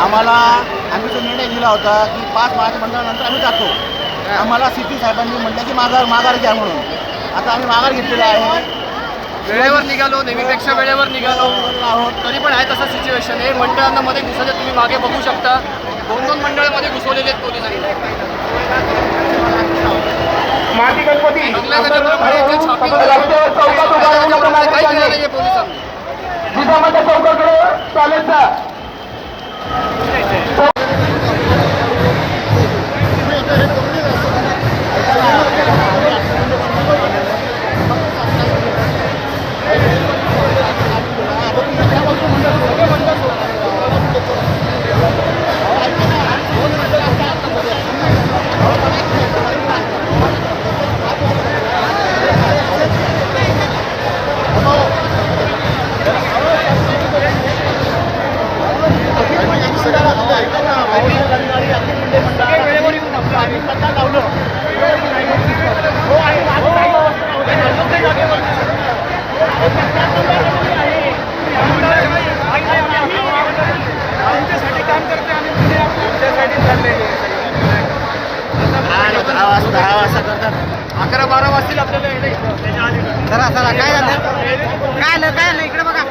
आम्हाला आम्ही जो निर्णय दिला होता की पाच मार्च मंडळानंतर आम्ही जातो आम्हाला सिटी साहेबांनी म्हटलं की माघार माघार घ्या म्हणून आता आम्ही माघार घेतलेला आहे वेळेवर निघालो नेहमीपेक्षा वेळेवर निघालो आहोत तरी पण आहे तसं सिच्युएशन आहे मंडळांना मध्ये घुसले तुम्ही मागे बघू शकता दोन दोन मंडळामध्ये घुसवलेले आहेत पोलिसांनी माती गणपती चांगल्या त्याच्याप्रमाणे दहा वाजता दहा वाजता करतात. अकरा बारा वाजतील आपल्याला यायला इथं. चला चला काय झालं? काय आलं काय आलं इकडे बघा.